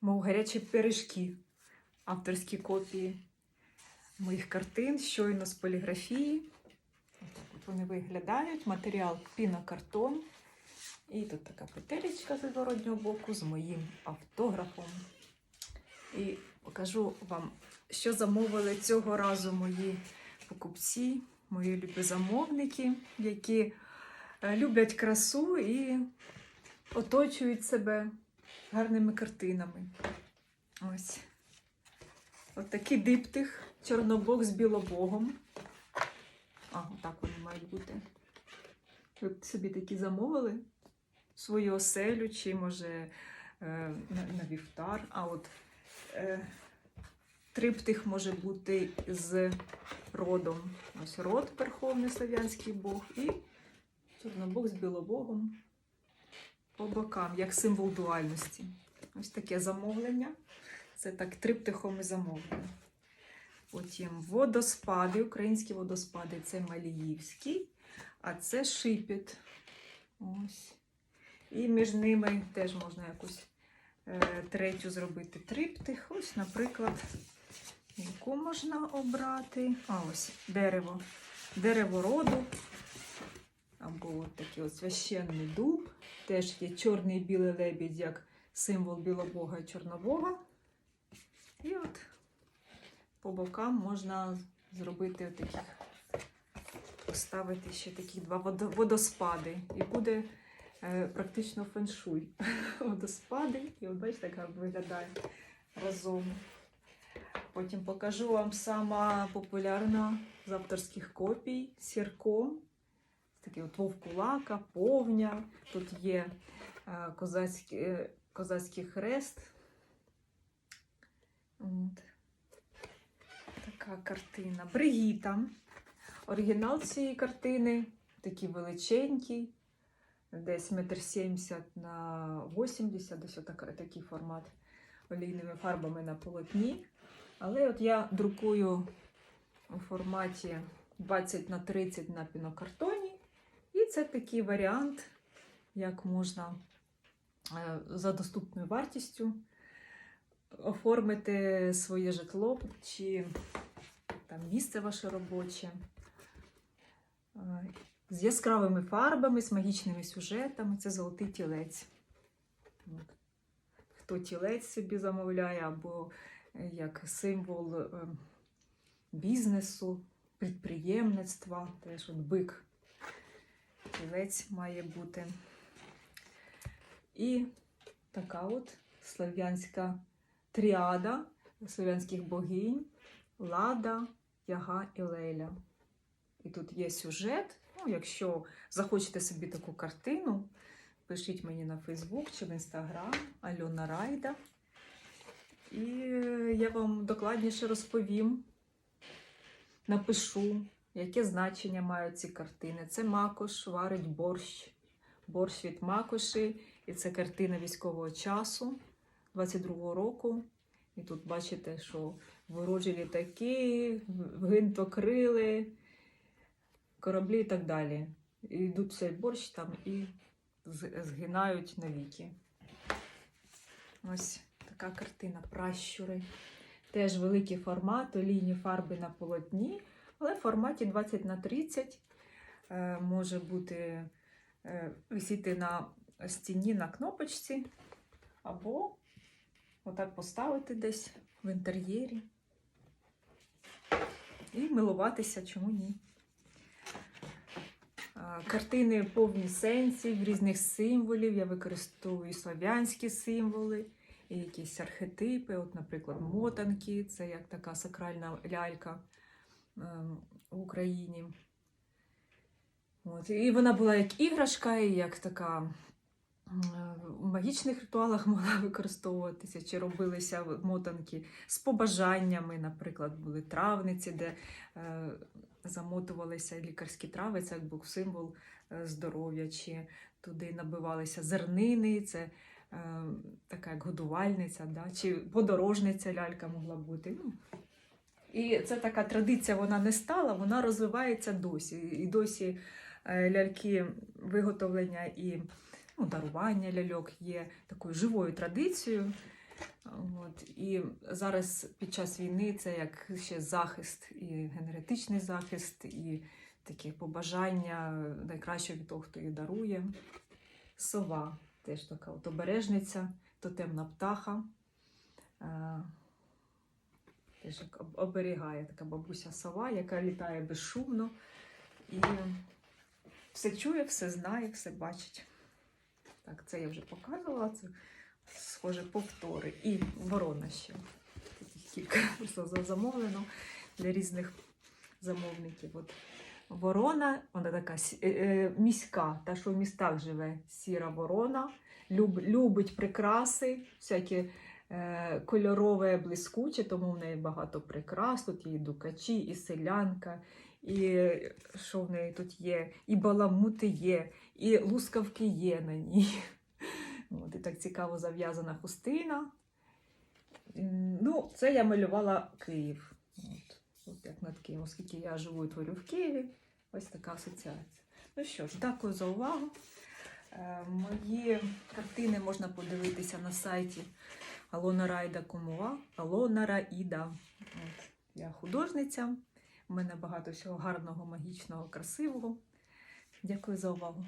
мов гарячі пиріжки, авторські копії моїх картин, щойно з поліграфії. Отак от вони виглядають. Матеріал пінокартон. І тут така петелечка з зворотнього боку з моїм автографом. І покажу вам, що замовили цього разу мої покупці, мої любі замовники, які е, люблять красу і оточують себе гарними картинами. Ось. От такий диптих, чорнобог з білобогом. А, так вони мають бути. Ви собі такі замовили свою оселю, чи може е, на, на вівтар. А от е, триптих може бути з родом. Ось род, Верховний Слов'янський Бог, і чорнобог з білобогом по бокам, як символ дуальності. Ось таке замовлення. Це так триптихом і замовлення. Потім водоспади, українські водоспади це Маліївський, а це шипіт. Ось. І між ними теж можна якусь е, третю зробити триптих. Ось, наприклад, яку можна обрати. А ось дерево. Дерево роду. Або от такий от священний дуб. Теж є чорний і білий лебідь як символ білобога і чорнобога. І от по бокам можна зробити такі, поставити ще такі два водоспади. І буде е, практично феншуй. Водоспади. І от бачите, як виглядає разом. Потім покажу вам сама популярна з авторських копій Сірко. Такий от вовкулака, повня. Тут є е, козацький, е, козацький хрест. От. Така картина. Бригіта. Оригінал цієї картини такий величенький, десь метр сімдесят на 80, десь отак, такий формат олійними фарбами на полотні. Але от я друкую у форматі 20 на 30 на пінокартоні. Це такий варіант, як можна е, за доступною вартістю оформити своє житло чи там місце ваше робоче. Е, З яскравими фарбами, з магічними сюжетами. Це золотий тілець. Хто тілець собі замовляє, або е, як символ бізнесу, підприємництва, теж от бик. Тілець має бути. І така от слав'янська тріада слов'янських богинь Лада, Яга і Леля. І тут є сюжет. Ну, якщо захочете собі таку картину, пишіть мені на Фейсбук чи в Інстаграм Альона Райда. І я вам докладніше розповім, напишу, яке значення мають ці картини. Це макош варить борщ. Борщ від макоші. І це картина військового часу 22-го року. І тут бачите, що ворожі літаки, гвинтокрили, кораблі і так далі. І йдуть цей борщ там і згинають навіки. Ось така картина пращури. Теж великий формат, олійні фарби на полотні, але в форматі 20 на 30 е, може бути е, висіти на стіні на кнопочці, або отак поставити десь в інтер'єрі і милуватися, чому ні. Картини повні сенсів, різних символів. Я використовую слав'янські символи, і якісь архетипи, от, наприклад, мотанки, це як така сакральна лялька в Україні. От. І вона була як іграшка, і як така в магічних ритуалах могла використовуватися, чи робилися мотанки з побажаннями, наприклад, були травниці, де е, замотувалися лікарські трави, це як був символ е, здоров'я, чи туди набивалися зернини, це е, така як годувальниця, да? чи подорожниця лялька могла бути. Ну, і це така традиція, вона не стала, вона розвивається досі. І досі е, ляльки виготовлення і ну, дарування ляльок є такою живою традицією. Е, От. І зараз під час війни це як ще захист, і генетичний захист, і таке побажання найкраще від того, хто її дарує. Сова теж така от обережниця, тотемна птаха. Теж як оберігає така бабуся сова, яка літає безшумно і все чує, все знає, все бачить. Так, це я вже показувала. Це схоже повтори. І ворона ще. Тут кілька просто замовлено для різних замовників. От. Ворона, вона така е, е, міська, та, що в містах живе, сіра ворона, люб, любить прикраси, всякі кольорове, блискуче, тому в неї багато прикрас. Тут і дукачі, і селянка, і що в неї тут є, і баламути є, і лускавки є на ній. От, і так цікаво зав'язана хустина. Ну, це я малювала Київ. От, от як над Києвом, оскільки я живу і творю в Києві. Ось така асоціація. Ну що ж, дякую за увагу. Е, Мої картини можна подивитися на сайті alonaraida.com. Раїда. От, Я художниця. У мене багато всього гарного, магічного, красивого. Дякую за увагу.